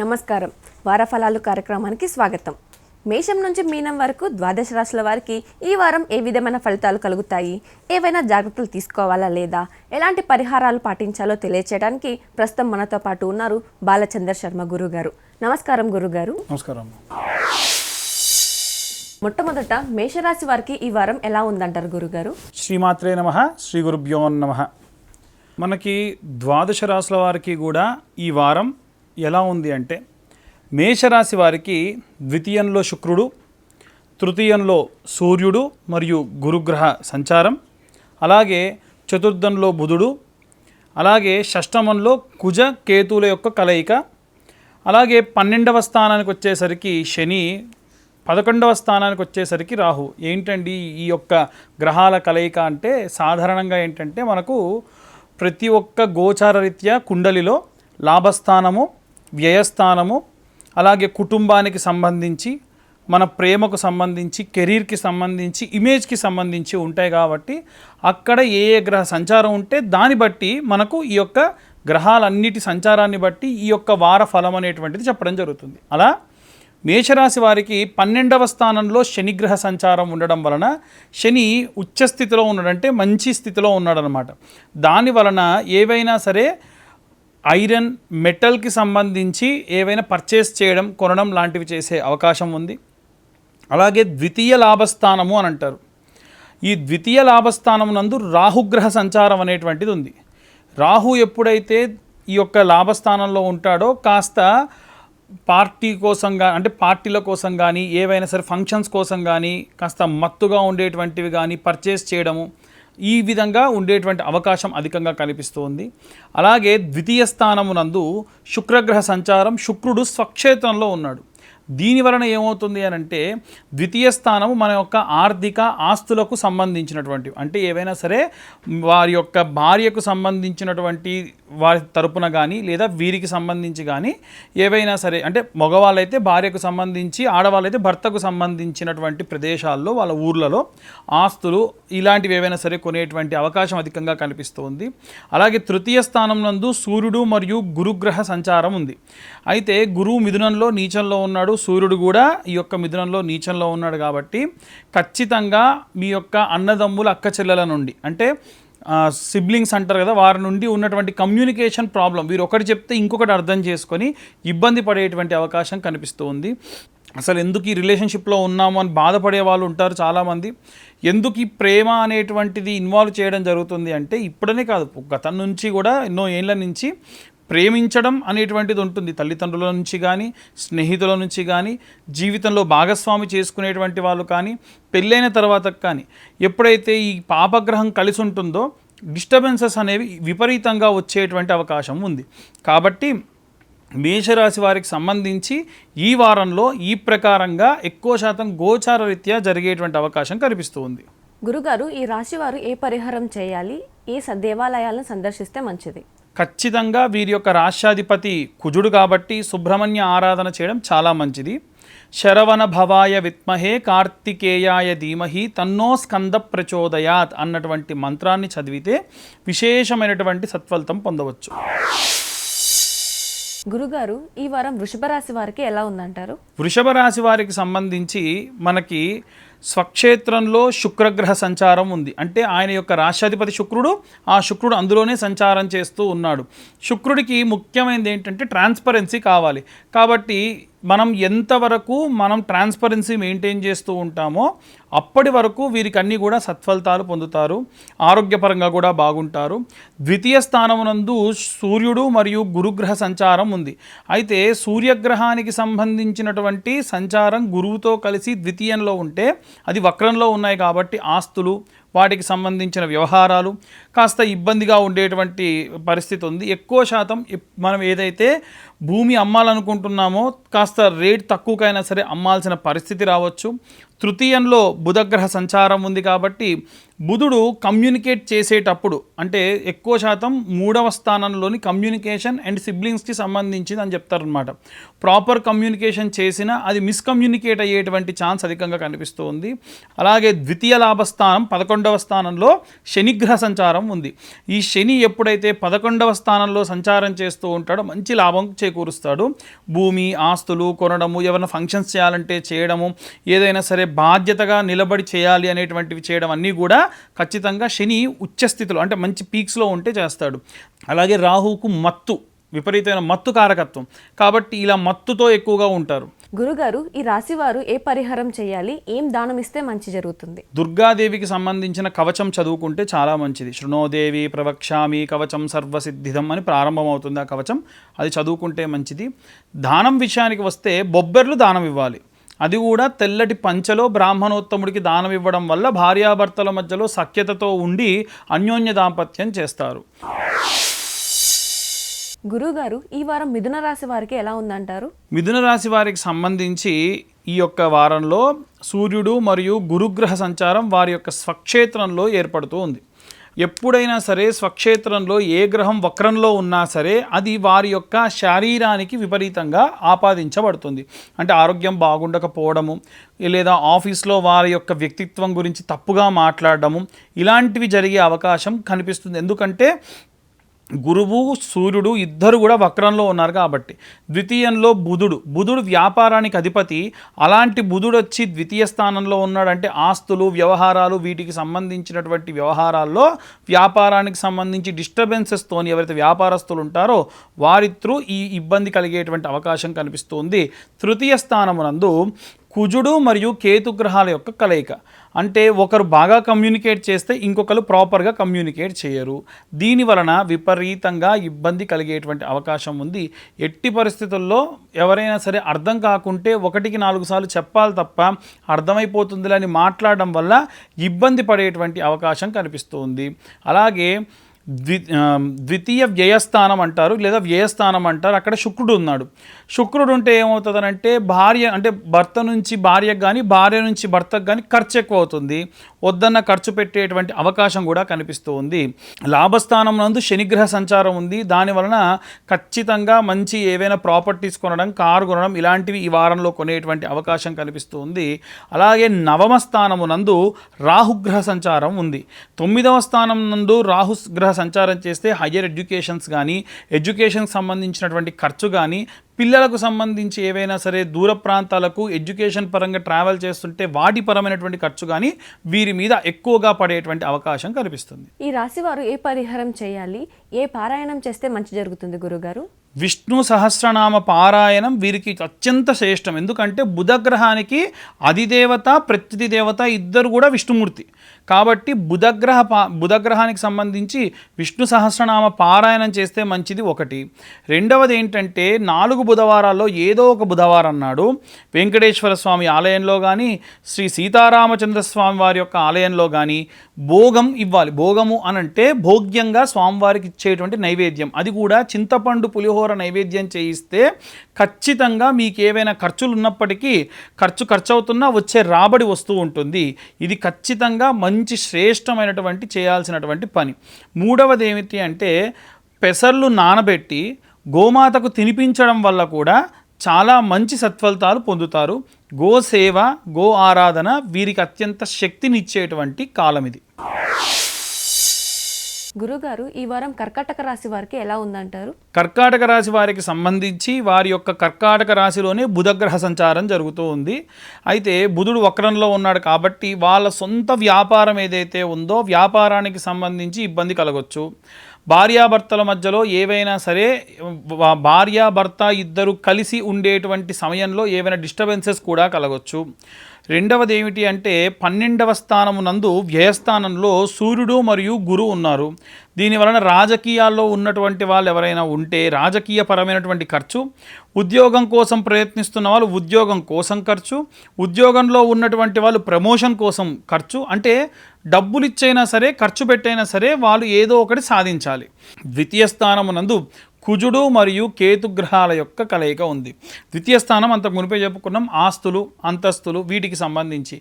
నమస్కారం. వారఫలాలు కార్యక్రమానికి స్వాగతం. మేషం నుంచి మీనం వరకు ద్వాదశ రాశుల వారికి ఈ వారం ఏ విధమైన ఫలితాలు కలుగుతాయి? ఏవైనా జాగ్రత్తలు తీసుకోవాలా లేదా? ఎలాంటి పరిహారాలు పాటించాలో తెలియచేయడానికి ప్రస్తుతం మనతో పాటు ఉన్నారు బాలచందర్ శర్మ గురుగారు. నమస్కారం గురుగారు. నమస్కారం. మొట్టమొదట మేషరాశి వారికి ఈ వారం ఎలా ఉందంటారు గురుగారు? శ్రీమాత్రే నమ శ్రీ గురుభ్యో నమ. మనకి ద్వాదశ రాశుల వారికి కూడా ఈ వారం ఎలా ఉంది అంటే మేషరాశి వారికి ద్వితీయంలో శుక్రుడు తృతీయంలో సూర్యుడు మరియు గురుగ్రహ సంచారం అలాగే చతుర్థంలో బుధుడు అలాగే షష్టమంలో కుజ కేతువుల యొక్క కలయిక అలాగే పన్నెండవ స్థానానికి వచ్చేసరికి శని పదకొండవ స్థానానికి వచ్చేసరికి రాహు. ఏంటండి ఈ యొక్క గ్రహాల కలయిక అంటే? సాధారణంగా ఏంటంటే మనకు ప్రతి ఒక్క గోచార రీత్యా కుండలిలో లాభస్థానము వ్యయస్థానము అలాగే కుటుంబానికి సంబంధించి మన ప్రేమకు సంబంధించి కెరీర్కి సంబంధించి ఇమేజ్కి సంబంధించి ఉంటాయి కాబట్టి అక్కడ ఏ ఏ గ్రహ సంచారం ఉంటే దాన్ని బట్టి మనకు ఈ యొక్క గ్రహాలన్నిటి సంచారాన్ని బట్టి ఈ యొక్క వార ఫలం అనేటువంటిది చెప్పడం జరుగుతుంది. అలా మేషరాశి వారికి పన్నెండవ స్థానంలో శనిగ్రహ సంచారం ఉండడం వలన శని ఉచ్చ స్థితిలో ఉన్నాడంటే మంచి స్థితిలో ఉన్నాడనమాట దాని వలన ఏవైనా సరే ఐరన్ మెటల్కి సంబంధించి ఏవైనా పర్చేస్ చేయడం కొనడం లాంటివి చేసే అవకాశం ఉంది. అలాగే ద్వితీయ లాభస్థానము అని అంటారు. ఈ ద్వితీయ లాభస్థానమునందు రాహుగ్రహ సంచారం అనేటువంటిది ఉంది. రాహు ఎప్పుడైతే ఈ యొక్క లాభస్థానంలో ఉంటాడో కాస్త పార్టీ కోసం కానీ అంటే పార్టీల కోసం కానీ ఏవైనా సరే ఫంక్షన్స్ కోసం కానీ కాస్త మత్తుగా ఉండేటువంటివి కానీ పర్చేస్ చేయడము ఈ విధంగా ఉండేటువంటి అవకాశం అధికంగా కనిపిస్తోంది. అలాగే ద్వితీయ స్థానమునందు శుక్రగ్రహ సంచారం శుక్రుడు స్వక్షేత్రంలో ఉన్నాడు. దీని వలన ఏమవుతుంది అని అంటే ద్వితీయ స్థానము మన యొక్క ఆర్థిక ఆస్తులకు సంబంధించినటువంటివి అంటే ఏవైనా సరే వారి యొక్క భార్యకు సంబంధించినటువంటి వారి తరపున కానీ లేదా వీరికి సంబంధించి కానీ ఏవైనా సరే అంటే మగవాళ్ళైతే భార్యకు సంబంధించి ఆడవాళ్ళైతే భర్తకు సంబంధించినటువంటి ప్రదేశాల్లో వాళ్ళ ఊర్లలో ఆస్తులు ఇలాంటివి ఏవైనా సరే కొనేటువంటి అవకాశం అధికంగా కనిపిస్తుంది అలాగే తృతీయ స్థానం నందు సూర్యుడు మరియు గురుగ్రహ సంచారం ఉంది. అయితే గురువు మిథునంలో నీచంలో ఉన్నాడు. సూర్యుడు కూడా ఈ యొక్క మిథునంలో నీచంలో ఉన్నాడు కాబట్టి ఖచ్చితంగా మీ యొక్క అన్నదమ్ముల అక్క చెల్లెల నుండి అంటే సిబ్లింగ్స్ అంటారు కదా వారి నుండి ఉన్నటువంటి కమ్యూనికేషన్ ప్రాబ్లం వీరు ఒకటి చెప్తే ఇంకొకటి అర్థం చేసుకొని ఇబ్బంది పడేటువంటి అవకాశం కనిపిస్తూ ఉంది. అసలు ఎందుకు ఈ రిలేషన్షిప్లో ఉన్నాము అని బాధపడే వాళ్ళు ఉంటారు చాలామంది. ఎందుకు ఈ ప్రేమ అనేటువంటిది ఇన్వాల్వ్ చేయడం జరుగుతుంది అంటే ఇప్పుడనే కాదు గతం నుంచి కూడా ఎన్నో ఏళ్ళ నుంచి ప్రేమించడం అనేటువంటిది ఉంటుంది. తల్లిదండ్రుల నుంచి కానీ స్నేహితుల నుంచి కానీ జీవితంలో భాగస్వామి చేసుకునేటువంటి వాళ్ళు కానీ పెళ్ళైన తర్వాత కానీ ఎప్పుడైతే ఈ పాపగ్రహం కలిసి ఉంటుందో డిస్టర్బెన్సెస్ అనేవి విపరీతంగా వచ్చేటువంటి అవకాశం ఉంది. కాబట్టి మేషరాశి వారికి సంబంధించి ఈ వారంలో ఈ ప్రకారంగా ఎక్కువ శాతం గోచార రీత్యా జరిగేటువంటి అవకాశం కనిపిస్తూ ఉంది. గురుగారు ఈ రాశి వారు ఏ పరిహారం చేయాలి? ఏ దేవాలయాలను సందర్శిస్తే మంచిది? ఖచ్చితంగా వీరి యొక్క రాష్ట్రాధిపతి కుజుడు కాబట్టి సుబ్రహ్మణ్య ఆరాధన చేయడం చాలా మంచిది. శరవణ భవాయ విత్మహే కార్తికేయాయ ధీమహి తన్నో స్కంద ప్రచోదయాత్ అన్నటువంటి మంత్రాన్ని చదివితే విశేషమైనటువంటి సత్ఫలితం పొందవచ్చు. గురుగారు ఈ వారం వృషభ రాశి వారికి ఎలా ఉందంటారు? వృషభ రాశి వారికి సంబంధించి మనకి స్వక్షేత్రంలో శుక్రగ్రహ సంచారం ఉంది. అంటే ఆయన యొక్క రాష్ట్రాధిపతి శుక్రుడు ఆ శుక్రుడు అందులోనే సంచారం చేస్తూ ఉన్నాడు. శుక్రుడికి ముఖ్యమైనది ఏంటంటే ట్రాన్స్పరెన్సీ కావాలి. కాబట్టి మనం ఎంతవరకు మనం ట్రాన్స్పరెన్సీ మెయింటైన్ చేస్తూ ఉంటామో అప్పటి వరకు వీరికి అన్నీ కూడా సత్ఫలితాలు పొందుతారు ఆరోగ్యపరంగా కూడా బాగుంటారు. ద్వితీయ స్థానమునందు సూర్యుడు మరియు గురుగ్రహ సంచారం ఉంది. అయితే సూర్యగ్రహానికి సంబంధించినటువంటి సంచారం గురువుతో కలిసి ద్వితీయంలో ఉంటే అది వక్రంలో ఉన్నాయి కాబట్టి ఆస్తులు వాటికి సంబంధించిన వ్యవహారాలు కాస్త ఇబ్బందిగా ఉండేటువంటి పరిస్థితి ఉంది. ఎక్కువ శాతం మనం ఏదైతే భూమి అమ్మాలనుకుంటున్నామో కాస్త రేట్ తక్కువకైనా సరే అమ్మాల్సిన పరిస్థితి రావచ్చు. తృతీయంలో బుధగ్రహ సంచారం ఉంది కాబట్టి బుధుడు కమ్యూనికేట్ చేసేటప్పుడు అంటే ఎక్కువ శాతం మూడవ స్థానంలోని కమ్యూనికేషన్ అండ్ సిబ్లింగ్స్కి సంబంధించింది అని చెప్తారనమాట ప్రాపర్ కమ్యూనికేషన్ చేసినా అది మిస్కమ్యూనికేట్ అయ్యేటువంటి ఛాన్స్ అధికంగా కనిపిస్తూ ఉంది అలాగే ద్వితీయ లాభస్థానం పదకొండవ స్థానంలో శనిగ్రహ సంచారం ఉంది. ఈ శని ఎప్పుడైతే పదకొండవ స్థానంలో సంచారం చేస్తూ ఉంటాడో మంచి లాభం చేకూరుస్తాడు. భూమి ఆస్తులు కొనడము ఏమైనా ఫంక్షన్స్ చేయాలంటే చేయడము ఏదైనా సరే బాధ్యతగా నిలబడి చేయాలి అనేటువంటివి చేయడం అన్నీ కూడా ఖచ్చితంగా శని ఉచ్చస్థితిలో అంటే మంచి పీక్స్లో ఉంటే చేస్తాడు. అలాగే రాహువుకు మత్తు విపరీతమైన మత్తు కారకత్వం. కాబట్టి ఇలా మత్తుతో ఎక్కువగా ఉంటారు. గురుగారు ఈ రాశి వారు ఏ పరిహారం చేయాలి ఏం దానం ఇస్తే మంచి జరుగుతుంది? దుర్గాదేవికి సంబంధించిన కవచం చదువుకుంటే చాలా మంచిది. శృణోదేవి ప్రవక్ష్యామి కవచం సర్వసిద్ధిదం అని ప్రారంభమవుతుంది ఆ కవచం. అది చదువుకుంటే మంచిది. దానం విషయానికి వస్తే బొబ్బెర్లు దానం ఇవ్వాలి. అది కూడా తెల్లటి పంచలో బ్రాహ్మణోత్తముడికి దానం ఇవ్వడం వల్ల భార్యాభర్తల మధ్యలో సఖ్యతతో ఉండి అన్యోన్య దాంపత్యం చేస్తారు. గురుగారు ఈ వారం మిథున రాశి వారికి ఎలా ఉందంటారు? మిథున రాశి వారికి సంబంధించి ఈ యొక్క వారంలో సూర్యుడు మరియు గురుగ్రహ సంచారం వారి యొక్క స్వక్షేత్రంలో ఏర్పడుతూ ఉంది. ఎప్పుడైనా సరే స్వక్షేత్రంలో ఏ గ్రహం వక్రంలో ఉన్నా సరే అది వారి యొక్క శారీరానికి విపరీతంగా ఆపాదించబడుతుంది. అంటే ఆరోగ్యం బాగుండకపోవడము లేదా ఆఫీస్లో వారి యొక్క వ్యక్తిత్వం గురించి తప్పుగా మాట్లాడడము ఇలాంటివి జరిగే అవకాశం కనిపిస్తుంది. ఎందుకంటే గురువు సూర్యుడు ఇద్దరు కూడా వక్రంలో ఉన్నారు కాబట్టి. ద్వితీయంలో బుధుడు. బుధుడు వ్యాపారానికి అధిపతి. అలాంటి బుధుడు వచ్చి ద్వితీయ స్థానంలో ఉన్నాడంటే ఆస్తులు వ్యవహారాలు వీటికి సంబంధించినటువంటి వ్యవహారాల్లో వ్యాపారానికి సంబంధించి డిస్టర్బెన్సెస్తోని ఎవరైతే వ్యాపారస్తులు ఉంటారో వారి త్రూ ఈ ఇబ్బంది కలిగేటువంటి అవకాశం కనిపిస్తుంది. తృతీయ స్థానమునందు కుజుడు మరియు కేతు గ్రహాల యొక్క కలయిక. అంటే ఒకరు బాగా కమ్యూనికేట్ చేస్తే ఇంకొకరు ప్రాపర్గా కమ్యూనికేట్ చేయరు. దీని వలన విపరీతంగా ఇబ్బంది కలిగేటువంటి అవకాశం ఉంది. ఎట్టి పరిస్థితుల్లో ఎవరైనా సరే అర్థం కాకుంటే ఒకటికి నాలుగు సార్లు చెప్పాలి తప్ప అర్థమైపోతుందిలే అని మాట్లాడడం వల్ల ఇబ్బంది పడేటువంటి అవకాశం కనిపిస్తుంది. అలాగే ద్వి ద్వితీయ వ్యయస్థానం అంటారు లేదా వ్యయస్థానం అంటారు. అక్కడ శుక్రుడు ఉన్నాడు. శుక్రుడు ఉంటే ఏమవుతుందనంటే భార్య అంటే భర్త నుంచి భార్యకు కానీ భార్య నుంచి భర్తకు కానీ ఖర్చు ఎక్కువ అవుతుంది వద్దన్న ఖర్చు పెట్టేటువంటి అవకాశం కూడా కనిపిస్తూ ఉంది. లాభస్థానం నందు శనిగ్రహ సంచారం ఉంది. దాని వలన ఖచ్చితంగా మంచి ఏవైనా ప్రాపర్టీస్ కొనడం కారు కొనడం ఇలాంటివి ఈ వారంలో కొనేటువంటి అవకాశం కనిపిస్తూ ఉంది. అలాగే నవమ స్థానము నందు రాహుగ్రహ సంచారం ఉంది. తొమ్మిదవ స్థానం నందు రాహు గ్రహ సంచారం చేస్తే హయ్యర్ ఎడ్యుకేషన్స్ కానీ ఎడ్యుకేషన్కి సంబంధించినటువంటి ఖర్చు కానీ పిల్లలకు సంబంధించి ఏవైనా సరే దూర ప్రాంతాలకు ఎడ్యుకేషన్ పరంగా ట్రావెల్ చేస్తుంటే వాటి పరమైనటువంటి ఖర్చు కానీ వీరి మీద ఎక్కువగా పడేటువంటి అవకాశం కనిపిస్తుంది. ఈ రాశివారు ఏ పరిహారం చేయాలి? ఏ పారాయణం చేస్తే మంచి జరుగుతుంది గురుగారు? విష్ణు సహస్రనామ పారాయణం వీరికి అత్యంత శ్రేష్టం. ఎందుకంటే బుధగ్రహానికి అధిదేవత ప్రత్యతి దేవత ఇద్దరు కూడా విష్ణుమూర్తి. కాబట్టి బుధగ్రహ పా బుధగ్రహానికి సంబంధించి విష్ణు సహస్రనామ పారాయణం చేస్తే మంచిది ఒకటి. రెండవది ఏంటంటే నాలుగు బుధవారాల్లో ఏదో ఒక బుధవారం నాడు వెంకటేశ్వర స్వామి ఆలయంలో కానీ శ్రీ సీతారామచంద్ర స్వామి వారి యొక్క ఆలయంలో కానీ భోగం ఇవ్వాలి. భోగము అనంటే భోగ్యంగా స్వామివారికి చేయటువంటి నైవేద్యం. అది కూడా చింతపండు పులిహోర నైవేద్యం చేయిస్తే ఖచ్చితంగా మీకు ఏవైనా ఖర్చులు ఉన్నప్పటికీ ఖర్చు ఖర్చు అవుతున్నా వచ్చే రాబడి వస్తూ ఉంటుంది. ఇది ఖచ్చితంగా మంచి శ్రేష్టమైనటువంటి చేయాల్సినటువంటి పని. మూడవది ఏమిటి అంటే పెసర్లు నానబెట్టి గోమాతకు తినిపించడం వల్ల కూడా చాలా మంచి సత్ఫలితాలు పొందుతారు. గో సేవ గో ఆరాధన వీరికి అత్యంత శక్తినిచ్చేటువంటి కాలం ఇది గురుగారు ఈ వారం కర్కాటక రాశి వారికి ఎలా ఉందంటారు? కర్కాటక రాశి వారికి సంబంధించి వారి యొక్క కర్కాటక రాశిలోనే బుధగ్రహ సంచారం జరుగుతూ ఉంది. అయితే బుధుడు వక్రంలో ఉన్నాడు కాబట్టి వాళ్ళ సొంత వ్యాపారం ఏదైతే ఉందో వ్యాపారానికి సంబంధించి ఇబ్బంది కలగొచ్చు. భార్యాభర్తల మధ్యలో ఏవైనా సరే భార్యాభర్త ఇద్దరు కలిసి ఉండేటువంటి సమయంలో ఏవైనా డిస్టర్బెన్సెస్ కూడా కలగొచ్చు. రెండవది ఏమిటి అంటే పన్నెండవ స్థానము నందు వ్యయస్థానంలో సూర్యుడు మరియు గురు ఉన్నారు. దీని వలన రాజకీయాల్లో ఉన్నటువంటి వాళ్ళు ఎవరైనా ఉంటే రాజకీయ పరమైనటువంటి ఖర్చు ఉద్యోగం కోసం ప్రయత్నిస్తున్న వాళ్ళు ఉద్యోగం కోసం ఖర్చు ఉద్యోగంలో ఉన్నటువంటి వాళ్ళు ప్రమోషన్ కోసం ఖర్చు అంటే డబ్బులు ఇచ్చైనా సరే ఖర్చు పెట్టైనా సరే వాళ్ళు ఏదో ఒకటి సాధించాలి. ద్వితీయ స్థానమునందు కుజుడు మరియు కేతు గ్రహాల యొక్క కలయిక ఉంది. ద్వితీయ స్థానం అంత మునిపే చెప్పుకున్నాం. ఆస్తులు అంతస్తులు వీటికి సంబంధించి.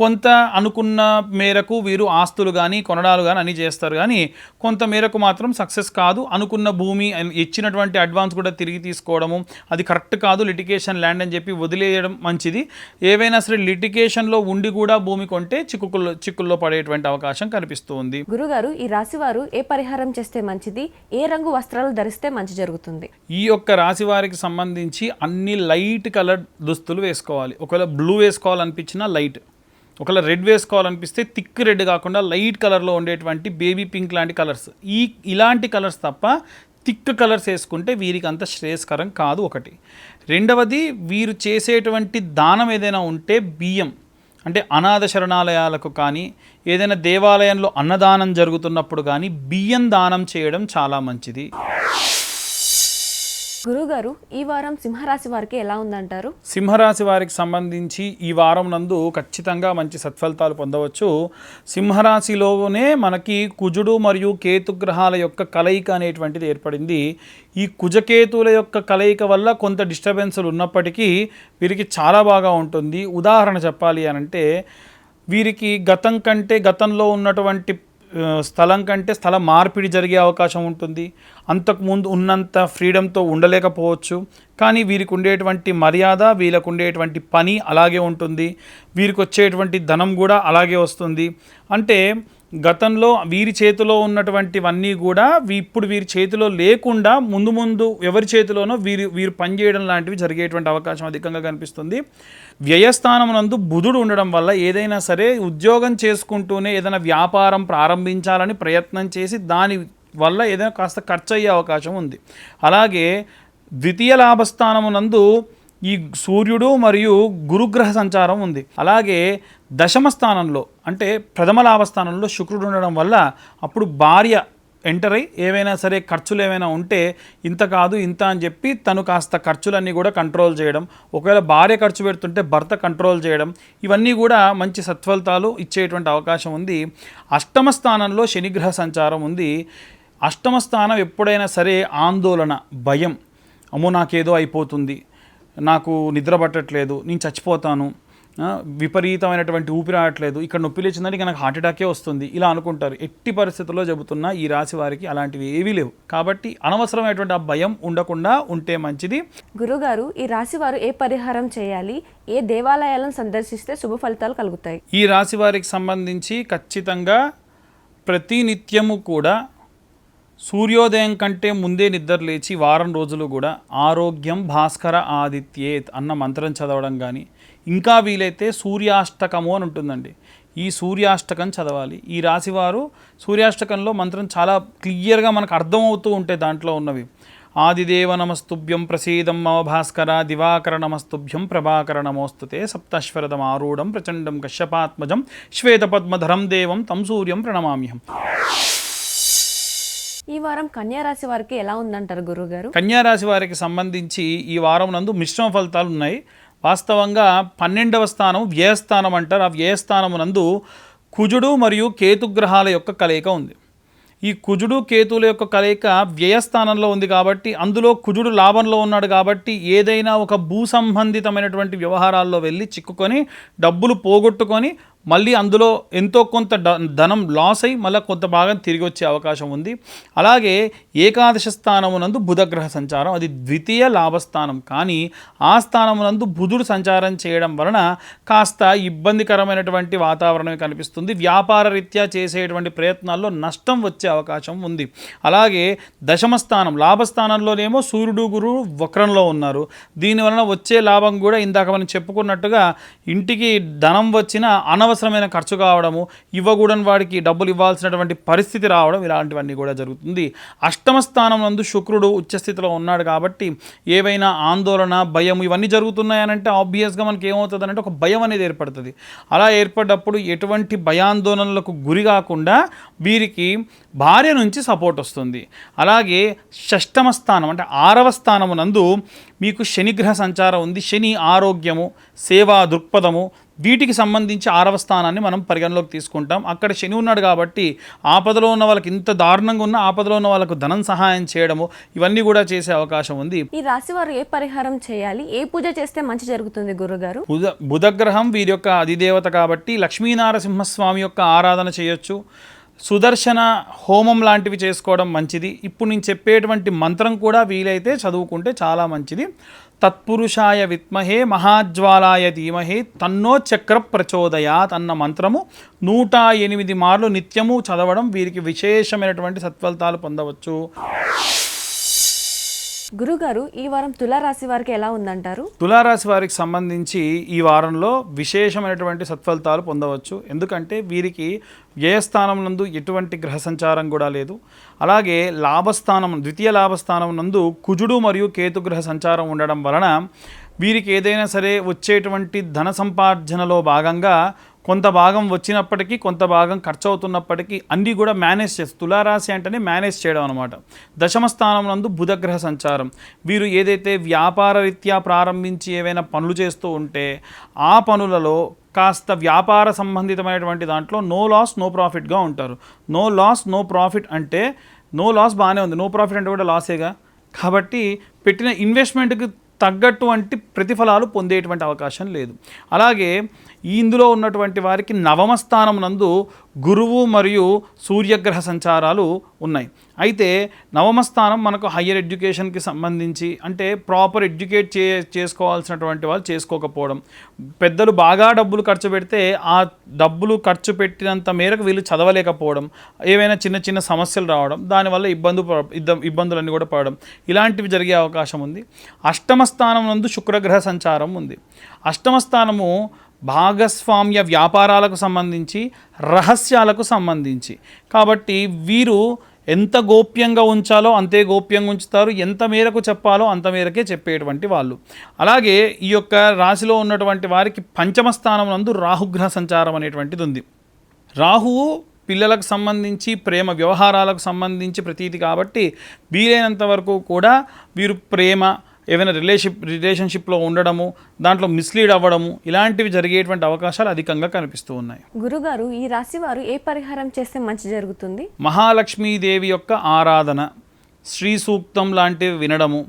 కొంత అనుకున్న మేరకు వీరు ఆస్తులు కానీ కొనడాలు కానీ అన్నీ చేస్తారు. కానీ కొంత మేరకు మాత్రం సక్సెస్ కాదు. అనుకున్న భూమి ఇచ్చినటువంటి అడ్వాన్స్ కూడా తిరిగి తీసుకోవడము అది కరెక్ట్ కాదు. లిటికేషన్ ల్యాండ్ అని చెప్పి వదిలేయడం మంచిది. ఏవైనా సరే లిటికేషన్లో ఉండి కూడా భూమి కొంటే చిక్కుల్లో చిక్కుల్లో పడేటువంటి అవకాశం కనిపిస్తుంది గురుగారు ఈ రాశివారు ఏ పరిహారం చేస్తే మంచిది? ఏ రంగు వస్త్రాలు ధరిస్తే మంచి జరుగుతుంది. ఈ యొక్క రాశి వారికి సంబంధించి అన్ని లైట్ కలర్ దుస్తులు వేసుకోవాలి. ఒకవేళ బ్లూ వేసుకోవాలనిపించినా లైట్. ఒకవేళ రెడ్ వేసుకోవాలనిపిస్తే థిక్ రెడ్ కాకుండా లైట్ కలర్లో ఉండేటువంటి బేబీ పింక్ లాంటి కలర్స్. ఈ ఇలాంటి కలర్స్ తప్ప థిక్ కలర్స్ వేసుకుంటే వీరికి అంత శ్రేయస్కరం కాదు ఒకటి. రెండవది వీరు చేసేటువంటి దానం ఏదైనా ఉంటే బియ్యం. అంటే అనాథ శరణాలయాలకు కానీ ఏదైనా దేవాలయంలో అన్నదానం జరుగుతున్నప్పుడు కానీ బియ్యం దానం చేయడం చాలా మంచిది. గురుగారు ఈ వారం సింహరాశి వారికి ఎలా ఉందంటారు? సింహరాశి వారికి సంబంధించి ఈ వారం నందు ఖచ్చితంగా మంచి సత్ఫలితాలు పొందవచ్చు. సింహరాశిలోనే మనకి కుజుడు మరియు కేతు గ్రహాల యొక్క కలయిక అనేటువంటిది ఏర్పడింది. ఈ కుజకేతువుల యొక్క కలయిక వల్ల కొంత డిస్టర్బెన్సులు ఉన్నప్పటికీ వీరికి చాలా బాగా ఉంటుంది. ఉదాహరణ చెప్పాలి అని అంటే వీరికి గతం కంటే గతంలో ఉన్నటువంటి స్థలం కంటే స్థల మార్పిడి జరిగే అవకాశం ఉంటుంది. అంతకుముందు ఉన్నంత ఫ్రీడంతో ఉండలేకపోవచ్చు. కానీ వీరికి ఉండేటువంటి మర్యాద వీళ్ళకు ఉండేటువంటి పని అలాగే ఉంటుంది. వీరికి వచ్చేటువంటి ధనం కూడా అలాగే వస్తుంది. అంటే గతంలో వీరి చేతిలో ఉన్నటువంటివన్నీ కూడా ఇప్పుడు వీరి చేతిలో లేకుండా ముందు ముందు ఎవరి చేతిలోనో వీరు వీరు పనిచేయడం లాంటివి జరిగేటువంటి అవకాశం అధికంగా కనిపిస్తుంది. వ్యయస్థానమునందు బుధుడు ఉండడం వల్ల ఏదైనా సరే ఉద్యోగం చేసుకుంటూనే ఏదైనా వ్యాపారం ప్రారంభించాలని ప్రయత్నం చేసి దాని వల్ల ఏదైనా కాస్త ఖర్చు అయ్యే అవకాశం ఉంది. అలాగే ద్వితీయ లాభస్థానమునందు ఈ సూర్యుడు మరియు గురుగ్రహ సంచారం ఉంది. అలాగే దశమ స్థానంలో అంటే ప్రథమ లాభస్థానంలో శుక్రుడు ఉండడం వల్ల అప్పుడు భార్య ఎంటర్ అయ్యి ఏవైనా సరే ఖర్చులు ఏమైనా ఉంటే ఇంత కాదు ఇంత అని చెప్పి తను కాస్త ఖర్చులన్నీ కూడా కంట్రోల్ చేయడం ఒకవేళ భార్య ఖర్చు పెడుతుంటే భర్త కంట్రోల్ చేయడం ఇవన్నీ కూడా మంచి సత్ఫలితాలు ఇచ్చేటువంటి అవకాశం ఉంది. అష్టమ స్థానంలో శనిగ్రహ సంచారం ఉంది. అష్టమ స్థానం ఎప్పుడైనా సరే ఆందోళన భయం. అమ్మో నాకేదో అయిపోతుంది. నాకు నిద్ర పట్టట్లేదు నేను చచ్చిపోతాను విపరీతమైనటువంటి ఊపిరి ఆడట్లేదు ఇక్కడ నొప్పి లేచిందంటే ఇక నాకు హార్ట్ అటాకే వస్తుంది ఇలా అనుకుంటారు. ఎట్టి పరిస్థితుల్లో చెబుతున్నా ఈ రాశి వారికి అలాంటివి ఏవీ లేవు. కాబట్టి అనవసరమైనటువంటి ఆ భయం ఉండకుండా ఉంటే మంచిది. గురుగారు ఈ రాశి వారు ఏ పరిహారం చేయాలి? ఏ దేవాలయాలను సందర్శిస్తే శుభ ఫలితాలు కలుగుతాయి? ఈ రాశి వారికి సంబంధించి ఖచ్చితంగా ప్రతి నిత్యము కూడా సూర్యోదయం కంటే ముందే నిద్ర లేచి వారం రోజులు కూడా ఆరోగ్యం భాస్కర ఆదిత్యేత్ అన్న మంత్రం చదవడం కానీ ఇంకా వీలైతే సూర్యాష్టకము అని ఉంటుందండి. ఈ సూర్యాష్టకం చదవాలి. ఈ రాశివారు సూర్యాష్టకంలో మంత్రం చాలా క్లియర్గా మనకు అర్థమవుతూ ఉంటాయి దాంట్లో ఉన్నవి. ఆదిదేవ నమస్తుభ్యం ప్రసీదం మమ భాస్కర దివాకర నమస్తుభ్యం ప్రభాకర నమోస్తుతే సప్తశ్వరదం ఆరూఢం ప్రచండం కశ్యపాత్మజం శ్వేతపద్మధరం దేవం తం సూర్యం ప్రణమామ్యహం. ఈ వారం కన్యారాశి వారికి ఎలా ఉందంటారు గురుగారు కన్యారాశి వారికి సంబంధించి ఈ వారం నందు మిశ్రమ ఫలితాలు ఉన్నాయి. వాస్తవంగా పన్నెండవ స్థానం వ్యయస్థానం అంటారు. ఆ వ్యయస్థానం నందు కుజుడు మరియు కేతుగ్రహాల యొక్క కలయిక ఉంది. ఈ కుజుడు కేతువుల యొక్క కలయిక వ్యయస్థానంలో ఉంది కాబట్టి అందులో కుజుడు లాభంలో ఉన్నాడు కాబట్టి ఏదైనా ఒక భూ సంబంధితమైనటువంటి వ్యవహారాల్లో వెళ్ళి చిక్కుకొని డబ్బులు పోగొట్టుకొని మళ్ళీ అందులో ఎంతో కొంత డ- ధనం లాస్ అయ్యి మళ్ళీ కొంత భాగం తిరిగి వచ్చే అవకాశం ఉంది. అలాగే ఏకాదశ స్థానమునందు బుధగ్రహ సంచారం అది ద్వితీయ లాభస్థానం. కానీ ఆ స్థానమునందు బుధుడు సంచారం చేయడం వలన కాస్త ఇబ్బందికరమైనటువంటి వాతావరణమే కనిపిస్తుంది. వ్యాపార రీత్యా చేసేటువంటి ప్రయత్నాల్లో నష్టం వచ్చే అవకాశం ఉంది. అలాగే దశమ స్థానం లాభస్థానంలోనేమో సూర్యుడు గురువు వక్రంలో ఉన్నారు. దీనివలన వచ్చే లాభం కూడా ఇందాక మనం చెప్పుకున్నట్టుగా ఇంటికి ధనం వచ్చిన అనవసరమైన ఖర్చు కావడము ఇవ్వకూడని వాడికి డబ్బులు ఇవ్వాల్సినటువంటి పరిస్థితి రావడం ఇలాంటివన్నీ కూడా జరుగుతుంది. అష్టమ స్థానం నందు శుక్రుడు ఉచ్చస్థితిలో ఉన్నాడు కాబట్టి ఏవైనా ఆందోళన భయం ఇవన్నీ జరుగుతున్నాయనంటే ఆబ్వియస్గా మనకి ఏమవుతుంది అంటే ఒక భయం అనేది ఏర్పడుతుంది. అలా ఏర్పడ్డప్పుడు ఎటువంటి భయాందోళనలకు గురి కాకుండా వీరికి భార్య నుంచి సపోర్ట్ వస్తుంది. అలాగే షష్టమ స్థానం అంటే ఆరవ స్థానము నందు మీకు శనిగ్రహ సంచారం ఉంది. శని ఆరోగ్యము సేవా దృక్పథము వీటికి సంబంధించి ఆరవ స్థానాన్ని మనం పరిగణలోకి తీసుకుంటాం. అక్కడ శని ఉన్నాడు కాబట్టి ఆపదలో ఉన్న వాళ్ళకి ఇంత దారుణంగా ఉన్న ఆపదలో ఉన్న వాళ్ళకు ధనం సహాయం చేయడము ఇవన్నీ కూడా చేసే అవకాశం ఉంది. ఈ రాశి వారు ఏ పరిహారం చేయాలి? ఏ పూజ చేస్తే మంచి జరుగుతుంది గురుగారు? బుధ బుధగ్రహం వీరి యొక్క అధిదేవత కాబట్టి లక్ష్మీనారసింహస్వామి యొక్క ఆరాధన చేయొచ్చు. సుదర్శన హోమం లాంటివి చేసుకోవడం మంచిది. ఇప్పుడు నేను చెప్పేటువంటి మంత్రం కూడా వీలైతే చదువుకుంటే చాలా మంచిది. తత్పురుషాయ విత్మహే మహాజ్వాలాయ ధీమహే తన్నో చక్ర ప్రచోదయాత్ అన్న మంత్రము నూట ఎనిమిది మార్లు నిత్యము చదవడం వీరికి విశేషమైనటువంటి సత్ఫలితాలు పొందవచ్చు. గురుగారు ఈ వారం తులారాశి వారికి ఎలా ఉందంటారు? తులారాశి వారికి సంబంధించి ఈ వారంలో విశేషమైనటువంటి సత్ఫలితాలు పొందవచ్చు. ఎందుకంటే వీరికి వ్యయస్థానం నందు ఎటువంటి గ్రహ సంచారం కూడా లేదు. అలాగే లాభస్థానం ద్వితీయ లాభస్థానం నందు కుజుడు మరియు కేతు గ్రహ సంచారం ఉండడం వలన వీరికి ఏదైనా సరే వచ్చేటువంటి ధన సంపార్జనలో భాగంగా కొంత భాగం వచ్చినప్పటికీ కొంత భాగం ఖర్చు అవుతున్నప్పటికీ అన్నీ కూడా మేనేజ్ చేస్తారు తులారాశి అంటేనే మేనేజ్ చేయడం అనమాట దశమ స్థానం నందు బుధగ్రహ సంచారం. వీరు ఏదైతే వ్యాపార రీత్యా ప్రారంభించి ఏవైనా పనులు చేస్తూ ఉంటే ఆ పనులలో కాస్త వ్యాపార సంబంధితమైనటువంటి దాంట్లో నో లాస్ నో ప్రాఫిట్గా ఉంటారు. నో లాస్ నో ప్రాఫిట్ అంటే నో లాస్ బాగానే ఉంది. నో ప్రాఫిట్ అంటే కూడా లాసేగా కాబట్టి పెట్టిన ఇన్వెస్ట్మెంట్కి తగ్గటువంటి ప్రతిఫలాలు పొందేటువంటి అవకాశం లేదు. అలాగే ఇందులో ఉన్నటువంటి వారికి నవమ స్థానం నందు గురువు మరియు సూర్యగ్రహ సంచారాలు ఉన్నాయి. అయితే నవమ స్థానం మనకు హయ్యర్ ఎడ్యుకేషన్కి సంబంధించి అంటే ప్రాపర్ ఎడ్యుకేట్ చే చేసుకోవాల్సినటువంటి వాళ్ళు చేసుకోకపోవడం. పెద్దలు బాగా డబ్బులు ఖర్చు పెడితే ఆ డబ్బులు ఖర్చు పెట్టినంత మేరకు వీళ్ళు చదవలేకపోవడం. ఏవైనా చిన్న చిన్న సమస్యలు రావడం దానివల్ల ఇబ్బంది ఇద్ద- ఇబ్బందులన్నీ కూడా పడడం. ఇలాంటివి జరిగే అవకాశం ఉంది. అష్టమ స్థానం నందు శుక్రగ్రహ సంచారం ఉంది. అష్టమ స్థానము భాగస్వామ్య వ్యాపారాలకు సంబంధించి రహస్యాలకు సంబంధించి. కాబట్టి వీరు ఎంత గోప్యంగా ఉంచాలో అంతే గోప్యంగా ఉంచుతారు ఎంత మేరకు చెప్పాలో అంత మేరకే చెప్పేటువంటి వాళ్ళు. అలాగే ఈ యొక్క రాశిలో ఉన్నటువంటి వారికి పంచమ స్థానం నందు రాహుగ్రహ సంచారం అనేటువంటిది ఉంది రాహువు పిల్లలకు సంబంధించి ప్రేమ వ్యవహారాలకు సంబంధించి ప్రతీతి కాబట్టి వీలైనంత వరకు కూడా వీరు ప్రేమ ఏమైనా రిలేషిప్ రిలేషన్షిప్లో ఉండడము దాంట్లో మిస్లీడ్ అవ్వడము ఇలాంటివి జరిగేటువంటి అవకాశాలు అధికంగా కనిపిస్తూ ఉన్నాయి. గురుగారు ఈ రాశి వారు ఏ పరిహారం చేస్తే మంచి జరుగుతుంది? మహాలక్ష్మీదేవి యొక్క ఆరాధన శ్రీ సూక్తం లాంటివి వినడము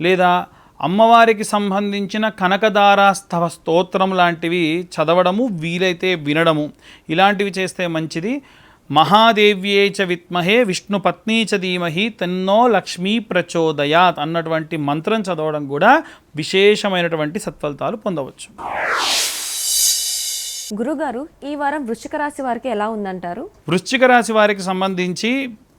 లేదా అమ్మవారికి సంబంధించిన కనకదారాస్తవ స్తోత్రం లాంటివి చదవడము వీలైతే వినడము ఇలాంటివి చేస్తే మంచిది. మహాదేవ్యే చ విద్మహే విష్ణు పత్ని చ ధీమహి తన్నో లక్ష్మీ ప్రచోదయాత్ అన్నటువంటి మంత్రం చదవడం కూడా విశేషమైనటువంటి సత్ఫలితాలు పొందవచ్చు. గురుగారు ఈ వారం వృశ్చిక రాశి వారికి ఎలా ఉందంటారు? వృశ్చిక రాశి వారికి సంబంధించి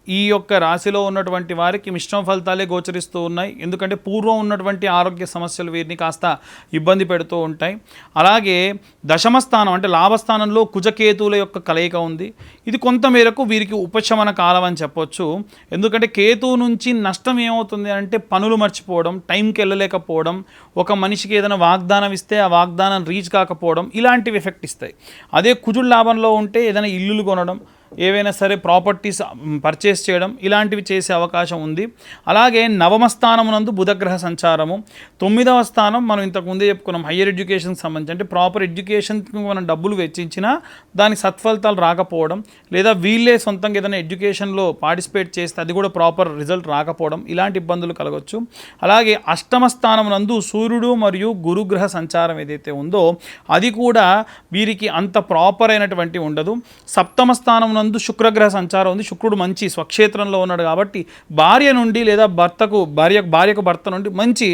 ఈ యొక్క రాశిలో ఉన్నటువంటి వారికి మిశ్రమ ఫలితాలే గోచరిస్తూ ఉన్నాయి. ఎందుకంటే పూర్వం ఉన్నటువంటి ఆరోగ్య సమస్యలు వీరిని కాస్త ఇబ్బంది పెడుతూ ఉంటాయి. అలాగే దశమ స్థానం అంటే లాభస్థానంలో కుజకేతువుల యొక్క కలయిక ఉంది. ఇది కొంత మేరకు వీరికి ఉపశమన కాలం అని చెప్పొచ్చు. ఎందుకంటే కేతువు నుంచి నష్టం ఏమవుతుంది అంటే పనులు మర్చిపోవడం టైంకి వెళ్ళలేకపోవడం ఒక మనిషికి ఏదైనా వాగ్దానం ఇస్తే ఆ వాగ్దానం రీచ్ కాకపోవడం ఇలాంటివి ఎఫెక్ట్ ఇస్తాయి. అదే కుజుడు లాభంలో ఉంటే ఏదైనా ఇల్లులు కొనడం ఏవైనా సరే ప్రాపర్టీస్ పర్చేస్ చేయడం ఇలాంటివి చేసే అవకాశం ఉంది. అలాగే నవమ స్థానమునందు బుధగ్రహ సంచారము. తొమ్మిదవ స్థానం మనం ఇంతకుముందే చెప్పుకున్నాం హయ్యర్ ఎడ్యుకేషన్కి సంబంధించి. అంటే ప్రాపర్ ఎడ్యుకేషన్కి మనం డబ్బులు వెచ్చించినా దాని సత్ఫలితాలు రాకపోవడం లేదా వీళ్ళే సొంతంగా ఏదైనా ఎడ్యుకేషన్లో పార్టిసిపేట్ చేస్తే అది కూడా ప్రాపర్ రిజల్ట్ రాకపోవడం ఇలాంటి ఇబ్బందులు కలగవచ్చు అలాగే అష్టమ స్థానమునందు సూర్యుడు మరియు గురుగ్రహ సంచారం ఏదైతే ఉందో అది కూడా వీరికి అంత ప్రాపర్ అయినటువంటి ఉండదు. సప్తమ స్థానం నందు శుక్రగ్రహ సంచారం ఉంది. శుక్రుడు మంచి స్వక్షేత్రంలో ఉన్నాడు కాబట్టి భార్య నుండి లేదా భర్తకు భార్య భార్యకు భర్త నుండి మంచి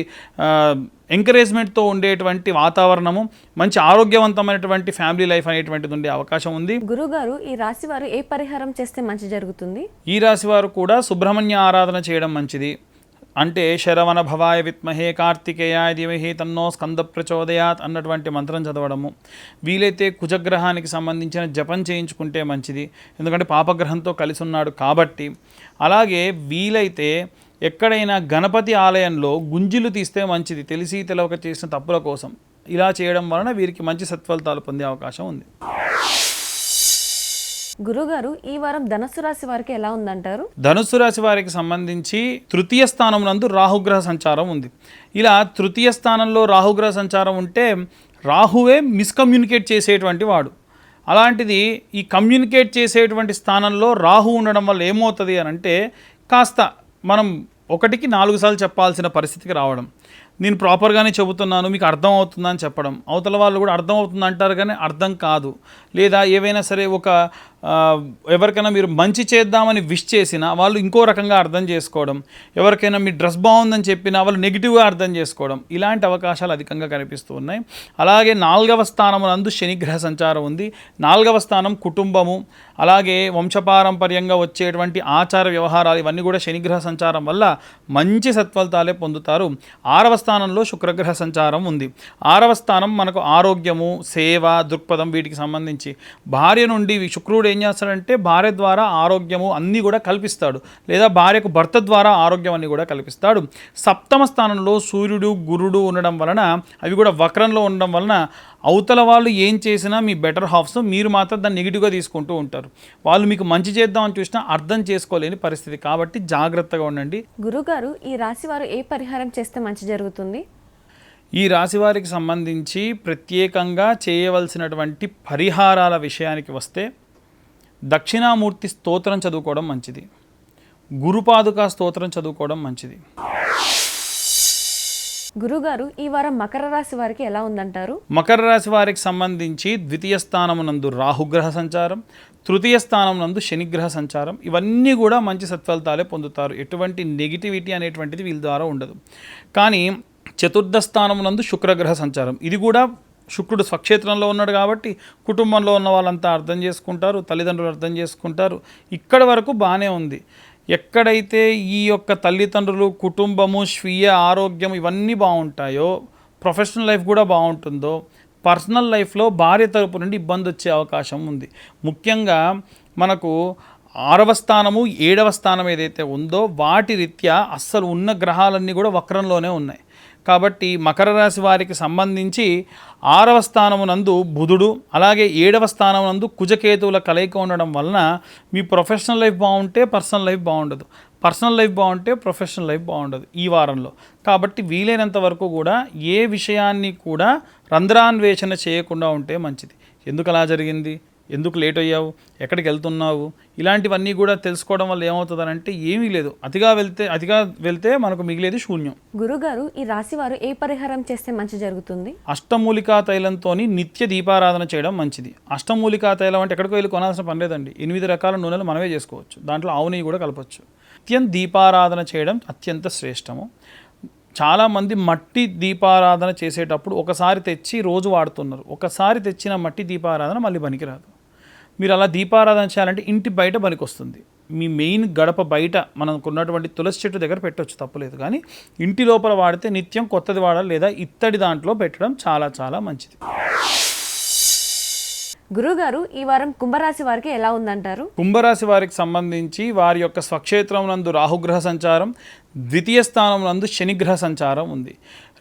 ఎంకరేజ్మెంట్తో ఉండేటువంటి వాతావరణము మంచి ఆరోగ్యవంతమైనటువంటి ఫ్యామిలీ లైఫ్ అనేటువంటిది ఉండే అవకాశం ఉంది. గురుగారు ఈ రాశి వారు ఏ పరిహారం చేస్తే మంచి జరుగుతుంది? ఈ రాశి వారు కూడా సుబ్రహ్మణ్య ఆరాధన చేయడం మంచిది. అంటే శరవణ భవాయ విత్మహే కార్తికేయాయ దివహే తన్నో స్కంద ప్రచోదయాత్ అన్నటువంటి మంత్రం చదవడము. వీలైతే కుజగ్రహానికి సంబంధించిన జపం చేయించుకుంటే మంచిది. ఎందుకంటే పాపగ్రహంతో కలిసి ఉన్నాడు కాబట్టి. అలాగే వీలైతే ఎక్కడైనా గణపతి ఆలయంలో గుంజిలు తీస్తే మంచిది. తెలిసి తెలవక చేసిన తప్పుల కోసం. ఇలా చేయడం వలన వీరికి మంచి సత్ఫలితాలు పొందే అవకాశం ఉంది. గురుగారు ఈ వారం ధనుసు రాశి వారికి ఎలా ఉందంటారు? ధనుసు రాశి వారికి సంబంధించి తృతీయ స్థానం నందు రాహుగ్రహ సంచారం ఉంది. ఇలా తృతీయ స్థానంలో రాహుగ్రహ సంచారం ఉంటే రాహువే మిస్కమ్యూనికేట్ చేసేటువంటి వాడు. అలాంటిది ఈ కమ్యూనికేట్ చేసేటువంటి స్థానంలో రాహు ఉండడం వల్ల ఏమవుతుంది అని అంటే కాస్త మనం ఒకటికి నాలుగు సార్లు చెప్పాల్సిన పరిస్థితికి రావడం. నేను ప్రాపర్గానే చెబుతున్నాను మీకు అర్థం అవుతుందని చెప్పడం. అవతల వాళ్ళు కూడా అర్థం అవుతుంది అంటారు కానీ అర్థం కాదు. లేదా ఏవైనా సరే ఒక ఎవరికైనా మీరు మంచి చేద్దామని విష్ చేసినా వాళ్ళు ఇంకో రకంగా అర్థం చేసుకోవడం ఎవరికైనా మీ డ్రెస్ బాగుందని చెప్పినా వాళ్ళు నెగిటివ్గా అర్థం చేసుకోవడం ఇలాంటి అవకాశాలు అధికంగా కనిపిస్తూ ఉన్నాయి. అలాగే నాలుగవ స్థానం నందు శనిగ్రహ సంచారం ఉంది. నాలుగవ స్థానం కుటుంబము అలాగే వంశపారంపర్యంగా వచ్చేటువంటి ఆచార వ్యవహారాలు ఇవన్నీ కూడా శనిగ్రహ సంచారం వల్ల మంచి సత్ఫలితాలే పొందుతారు. ఆరవ స్థానంలో శుక్రగ్రహ సంచారం ఉంది. ఆరవ స్థానం మనకు ఆరోగ్యము సేవ దృక్పథం వీటికి సంబంధించి. భార్య నుండి శుక్రుడు ఏం చేస్తాడంటే భార్య ద్వారా ఆరోగ్యము అన్నీ కూడా కల్పిస్తాడు. లేదా భార్యకు భర్త ద్వారా ఆరోగ్యం అన్ని కూడా కల్పిస్తాడు. సప్తమ స్థానంలో సూర్యుడు గురుడు ఉండడం వలన అవి కూడా వక్రంలో ఉండడం వలన అవతల వాళ్ళు ఏం చేసినా మీ బెటర్ హాఫ్స్ మీరు మాత్రం దాన్ని నెగిటివ్గా తీసుకుంటూ ఉంటారు. వాళ్ళు మీకు మంచి చేద్దామని చూసినా అర్థం చేసుకోలేని పరిస్థితి. కాబట్టి జాగ్రత్తగా ఉండండి. గురుగారు ఈ రాశి వారు ఏ పరిహారం చేస్తే మంచి జరుగుతుంది? ఈ రాశి వారికి సంబంధించి ప్రత్యేకంగా చేయవలసినటువంటి పరిహారాల విషయానికి వస్తే దక్షిణామూర్తి స్తోత్రం చదువుకోవడం మంచిది. గురుపాదుక స్తోత్రం చదువుకోవడం మంచిది. గురుగారు ఈ వారం మకర రాశి వారికి ఎలా ఉందంటారు? మకర రాశి వారికి సంబంధించి ద్వితీయ స్థానమునందు రాహుగ్రహ సంచారం తృతీయ స్థానం నందు శనిగ్రహ సంచారం ఇవన్నీ కూడా మంచి సత్ఫలితాలే పొందుతారు. ఎటువంటి నెగిటివిటీ అనేటువంటిది వీళ్ళ ద్వారా ఉండదు. కానీ చతుర్థ స్థానం నందు శుక్రగ్రహ సంచారం ఇది కూడా శుక్రుడు స్వక్షేత్రంలో ఉన్నాడు కాబట్టి కుటుంబంలో ఉన్న వాళ్ళంతా అర్థం చేసుకుంటారు తల్లిదండ్రులు అర్థం చేసుకుంటారు. ఇక్కడ వరకు బాగానే ఉంది. ఎక్కడైతే ఈ యొక్క తల్లిదండ్రులు కుటుంబము స్వీయ ఆరోగ్యం ఇవన్నీ బాగుంటాయో ప్రొఫెషనల్ లైఫ్ కూడా బాగుంటుందో పర్సనల్ లైఫ్లో భార్య తరపు నుండి ఇబ్బంది వచ్చే అవకాశం ఉంది. ముఖ్యంగా మనకు ఆరవ స్థానము ఏడవ స్థానం ఏదైతే ఉందో వాటి రీత్యా అస్సలు ఉన్న గ్రహాలన్నీ కూడా వక్రంలోనే ఉన్నాయి. కాబట్టి మకర రాశి వారికి సంబంధించి ఆరవ స్థానమునందు బుధుడు అలాగే ఏడవ స్థానమునందు కుజకేతువుల కలయిక ఉండడం వలన మీ ప్రొఫెషనల్ లైఫ్ బాగుంటే పర్సనల్ లైఫ్ బాగుండదు. పర్సనల్ లైఫ్ బాగుంటే ప్రొఫెషనల్ లైఫ్ బాగుండదు ఈ వారంలో. కాబట్టి వీలైనంత వరకు కూడా ఏ విషయాన్ని కూడా రంధ్రాన్వేషణ చేయకుండా ఉంటే మంచిది. ఎందుకు అలా జరిగింది? ఎందుకు లేట్ అయ్యావు? ఎక్కడికి వెళ్తున్నావు? ఇలాంటివన్నీ కూడా తెలుసుకోవడం వల్ల ఏమవుతుందనంటే ఏమీ లేదు. అతిగా వెళ్తే అతిగా వెళ్తే మనకు మిగిలేది శూన్యం. గురుగారు ఈ రాశి వారు ఏ పరిహారం చేస్తే మంచి జరుగుతుంది? అష్టమూలికా తైలంతో నిత్య దీపారాధన చేయడం మంచిది. అష్టమూలికా తైలం అంటే ఎక్కడికి వెళ్ళి కొనాల్సిన పని లేదండి. ఎనిమిది రకాల నూనెలు మనమే చేసుకోవచ్చు. దాంట్లో ఆవు నెయ్యి కూడా కలపచ్చు. నిత్యం దీపారాధన చేయడం అత్యంత శ్రేష్టము. చాలామంది మట్టి దీపారాధన చేసేటప్పుడు ఒకసారి తెచ్చి రోజు వాడుతున్నారు. ఒకసారి తెచ్చిన మట్టి దీపారాధన మళ్ళీ పనికిరాదు. మీరు అలా దీపారాధన చేయాలంటే ఇంటి బయట పనికొస్తుంది. మీ మెయిన్ గడప బయట మనకున్నటువంటి తులసి చెట్టు దగ్గర పెట్టవచ్చు తప్పలేదు. కానీ ఇంటి లోపల వాడితే నిత్యం కొత్తది వాడాలి లేదా ఇత్తడి దాంట్లో పెట్టడం చాలా చాలా మంచిది. గురుగారు ఈ వారం కుంభరాశి వారికి ఎలా ఉందంటారు? కుంభరాశి వారికి సంబంధించి వారి యొక్క స్వక్షేత్రం నందు రాహుగ్రహ సంచారం ద్వితీయ స్థానం నందు శనిగ్రహ సంచారం ఉంది.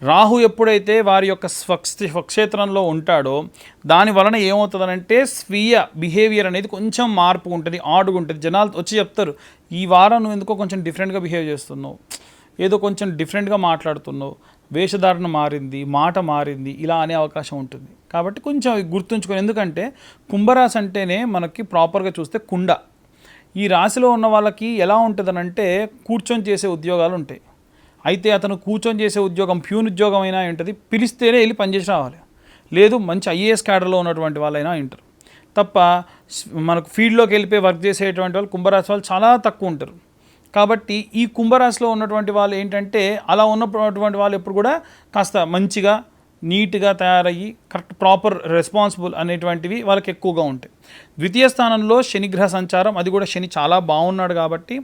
రాహు ఎప్పుడైతే వారి యొక్క స్వక్ష స్వక్షేత్రంలో ఉంటాడో దాని వలన ఏమవుతుందనంటే స్వీయ బిహేవియర్ అనేది కొంచెం మార్పు ఉంటుంది ఆడుగు ఉంటుంది. జనాలు వచ్చి చెప్తారు ఈ వారం నువ్వు ఎందుకో కొంచెం డిఫరెంట్గా బిహేవ్ చేస్తున్నావు? ఏదో కొంచెం డిఫరెంట్గా మాట్లాడుతున్నావు? వేషధారణ మారింది మాట మారింది ఇలా అనే అవకాశం ఉంటుంది. కాబట్టి కొంచెం గుర్తుంచుకొని ఎందుకంటే కుంభరాశి అంటేనే మనకి ప్రాపర్గా చూస్తే కుండ. ఈ రాశిలో ఉన్న వాళ్ళకి ఎలా ఉంటుందనంటే కూర్చొని చేసే ఉద్యోగాలు ఉంటాయి. అయితే అతను కూర్చొని చేసే ఉద్యోగం ప్యూన్ ఉద్యోగం అయినా ఉంటుంది పిలిస్తేనే వెళ్ళి పనిచేసి రావాలి. లేదు మంచి ఐఏఎస్ క్యాడర్లో ఉన్నటువంటి వాళ్ళైనా ఉంటారు తప్ప మనకు ఫీల్డ్లోకి వెళ్ళిపోయి వర్క్ చేసేటువంటి వాళ్ళు కుంభరాశి వాళ్ళు చాలా తక్కువ ఉంటారు. కాబట్టి ఈ కుంభరాశిలో ఉన్నటువంటి వాళ్ళు ఏంటంటే అలా ఉన్నటువంటి వాళ్ళు ఎప్పుడు కూడా కాస్త మంచిగా నీట్గా తయారయ్యి కరెక్ట్ ప్రాపర్ రెస్పాన్సిబుల్ అనేటువంటివి వాళ్ళకి ఎక్కువగా ఉంటాయి. ద్వితీయ స్థానంలో శనిగ్రహ సంచారం అది కూడా శని చాలా బాగున్నాడు కాబట్టి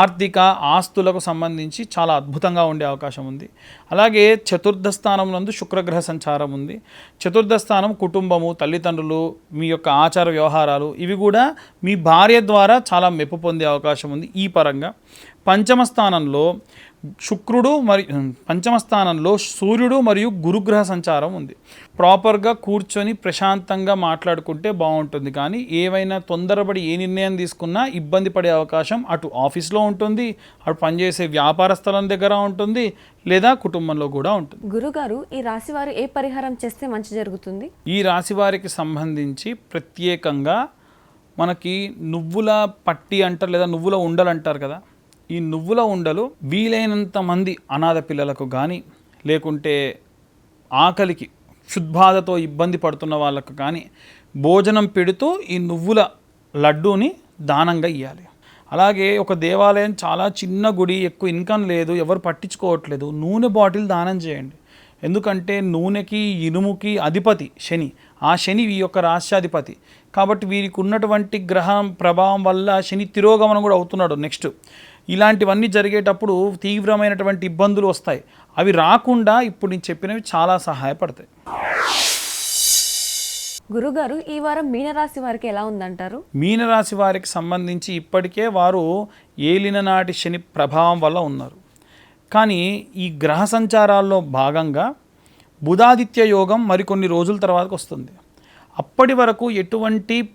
ఆర్థిక ఆస్తులకు సంబంధించి చాలా అద్భుతంగా ఉండే అవకాశం ఉంది. అలాగే చతుర్థ స్థానంలో శుక్రగ్రహ సంచారం ఉంది. చతుర్థ స్థానం కుటుంబము తల్లిదండ్రులు మీ యొక్క ఆచార వ్యవహారాలు ఇవి కూడా మీ భార్య ద్వారా చాలా మెప్పు పొందే అవకాశం ఉంది ఈ పరంగా. పంచమ స్థానంలో శుక్రుడు మరి పంచమ స్థానంలో సూర్యుడు మరియు గురుగ్రహ సంచారం ఉంది. ప్రాపర్గా కూర్చొని ప్రశాంతంగా మాట్లాడుకుంటే బాగుంటుంది. కానీ ఏవైనా తొందరపడి ఏ నిర్ణయం తీసుకున్నా ఇబ్బంది పడే అవకాశం అటు ఆఫీస్లో ఉంటుంది అటు పనిచేసే వ్యాపార స్థలం దగ్గర ఉంటుంది లేదా కుటుంబంలో కూడా ఉంటుంది. గురుగారు ఈ రాశి వారు ఏ పరిహారం చేస్తే మంచి జరుగుతుంది? ఈ రాశి వారికి సంబంధించి ప్రత్యేకంగా మనకి నువ్వుల పట్టి అంటారు లేదా నువ్వుల ఉండలు అంటారు కదా ఈ నువ్వుల ఉండలు వీలైనంత మంది అనాథ పిల్లలకు కానీ లేకుంటే ఆకలికి క్షుద్బాధతో ఇబ్బంది పడుతున్న వాళ్ళకు కానీ భోజనం పెడుతూ ఈ నువ్వుల లడ్డూని దానంగా ఇవ్వాలి అలాగే ఒక దేవాలయం చాలా చిన్న గుడి ఎక్కువ ఇన్కమ్ లేదు ఎవరు పట్టించుకోవట్లేదు. నూనె బాటిల్ దానం చేయండి. ఎందుకంటే నూనెకి ఇనుముకి అధిపతి శని. ఆ శని ఈ యొక్క రాష్ట్రాధిపతి కాబట్టి వీరికి ఉన్నటువంటి గ్రహం ప్రభావం వల్ల శని తిరోగమనం కూడా అవుతున్నాడు. నెక్స్ట్ ఇలాంటివన్నీ జరిగేటప్పుడు తీవ్రమైనటువంటి ఇబ్బందులు వస్తాయి. అవి రాకుండా ఇప్పుడు నేను చెప్పినవి చాలా సహాయపడతాయి. గురుగారు ఈ వారం మీనరాశి వారికి ఎలా ఉందంటారు? మీనరాశి వారికి సంబంధించి ఇప్పటికే వారు ఏలిన నాటి శని ప్రభావం వల్ల ఉన్నారు. కానీ ఈ గ్రహ సంచారాల్లో భాగంగా బుధాదిత్య యోగం మరికొన్ని రోజుల తర్వాతకు వస్తుంది. అప్పటి వరకు ఎటువంటి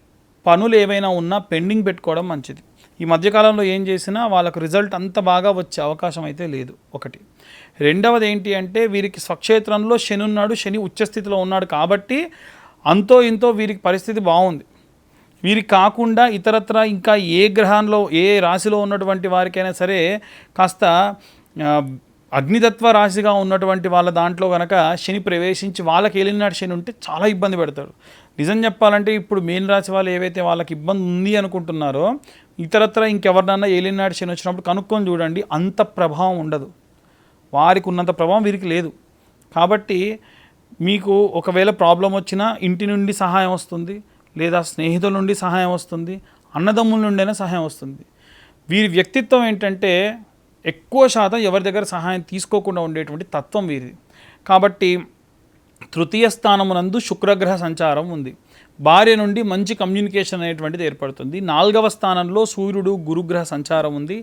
పనులు ఏవైనా ఉన్నా పెండింగ్ పెట్టుకోవడం మంచిది. ఈ మధ్యకాలంలో ఏం చేసినా వాళ్ళకు రిజల్ట్ అంత బాగా వచ్చే అవకాశం అయితే లేదు ఒకటి. రెండవది ఏంటి అంటే వీరికి స్వక్షేత్రంలో శని ఉన్నాడు శని ఉచ్చస్థితిలో ఉన్నాడు కాబట్టి అంతో ఇంతో వీరికి పరిస్థితి బాగుంది. వీరికి కాకుండా ఇతరత్ర ఇంకా ఏ గ్రహంలో ఏ రాశిలో ఉన్నటువంటి వారికైనా సరే కాస్త అగ్నితత్వ రాశిగా ఉన్నటువంటి వాళ్ళ దాంట్లో కనుక శని ప్రవేశించి వాళ్ళకి వెళ్ళినాడు శని ఉంటే చాలా ఇబ్బంది పెడతాడు. నిజం చెప్పాలంటే ఇప్పుడు మెయిన్ రాశి వాళ్ళు ఏవైతే వాళ్ళకి ఇబ్బంది ఉంది అనుకుంటున్నారో ఇతరత్ర ఇంకెవరినన్నా ఏలినాడు శని వచ్చినప్పుడు కనుక్కొని చూడండి అంత ప్రభావం ఉండదు. వారికి ఉన్నంత ప్రభావం వీరికి లేదు. కాబట్టి మీకు ఒకవేళ ప్రాబ్లం వచ్చినా ఇంటి నుండి సహాయం వస్తుంది లేదా స్నేహితుల నుండి సహాయం వస్తుంది అన్నదమ్ముల నుండైనా సహాయం వస్తుంది. వీరి వ్యక్తిత్వం ఏంటంటే ఎక్కువ శాతం ఎవరి దగ్గర సహాయం తీసుకోకుండా ఉండేటువంటి తత్వం వీరిది. కాబట్టి తృతీయ స్థానమునందు శుక్రగ్రహ సంచారం ఉంది. భార్య నుండి మంచి కమ్యూనికేషన్ అనేటువంటిది ఏర్పడుతుంది. నాలుగవ స్థానంలో సూర్యుడు గురుగ్రహ సంచారం ఉంది.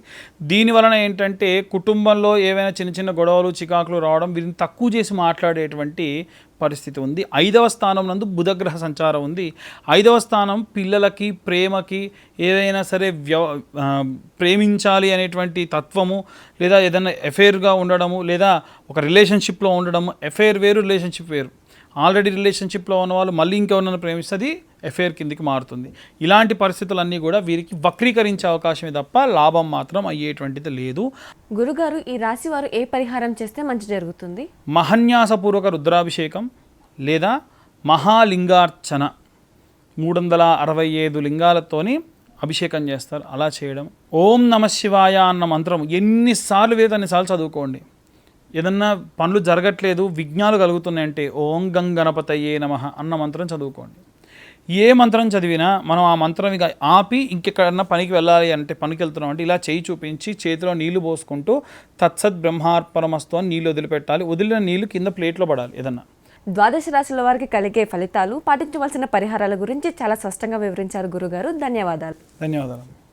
దీని వలన ఏంటంటే కుటుంబంలో ఏవైనా చిన్న చిన్న గొడవలు చికాకులు రావడం వీరిని తక్కువ చేసి మాట్లాడేటువంటి పరిస్థితి ఉంది. ఐదవ స్థానం నందు బుధగ్రహ సంచారం ఉంది. ఐదవ స్థానం పిల్లలకి ప్రేమకి ఏదైనా సరే వ్య ప్రేమించాలి అనేటువంటి తత్వము లేదా ఏదైనా ఎఫైర్గా ఉండడము లేదా ఒక రిలేషన్షిప్లో ఉండడము ఎఫైర్ వేరు రిలేషన్షిప్ వేరు. ఆల్రెడీ రిలేషన్షిప్లో ఉన్న వాళ్ళు మళ్ళీ ఇంకెవరన్నా ప్రేమిస్తుంది ఎఫైర్ కిందికి మారుతుంది. ఇలాంటి పరిస్థితులన్నీ కూడా వీరికి వక్రీకరించే అవకాశమే తప్ప లాభం మాత్రం అయ్యేటువంటిది లేదు. గురుగారు ఈ రాశి వారు ఏ పరిహారం చేస్తే మంచి జరుగుతుంది? మహన్యాసపూర్వక రుద్రాభిషేకం లేదా మహాలింగార్చన. మూడు వందల అరవై ఐదు లింగాలతోని అభిషేకం చేస్తారు. అలా చేయడం. ఓం నమ శివాయ అన్న మంత్రం ఎన్నిసార్లు వేద అన్నిసార్లు చదువుకోండి. ఏదన్నా పనులు జరగట్లేదు విఘ్నాలు కలుగుతున్నాయంటే ఓం గం గణపతయ్యే నమ అన్న మంత్రం చదువుకోండి. ఏ మంత్రం చదివినా మనం ఆ మంత్రం ఇక ఆపి ఇంకెక్కడన్నా పనికి వెళ్ళాలి అంటే పనికి వెళ్తున్నాం అంటే ఇలా చేయి చూపించి చేతిలో నీళ్ళు పోసుకుంటూ తత్సత్ బ్రహ్మార్పణమస్తు అని నీళ్ళు వదిలిపెట్టాలి. వదిలిన నీళ్ళు కింద ప్లేట్లో పడాలి ఏదన్నా. ద్వాదశ రాశుల వారికి కలిగే ఫలితాలు పాటించవలసిన పరిహారాల గురించి చాలా స్పష్టంగా వివరించారు గురుగారు. ధన్యవాదాలు. ధన్యవాదాలు.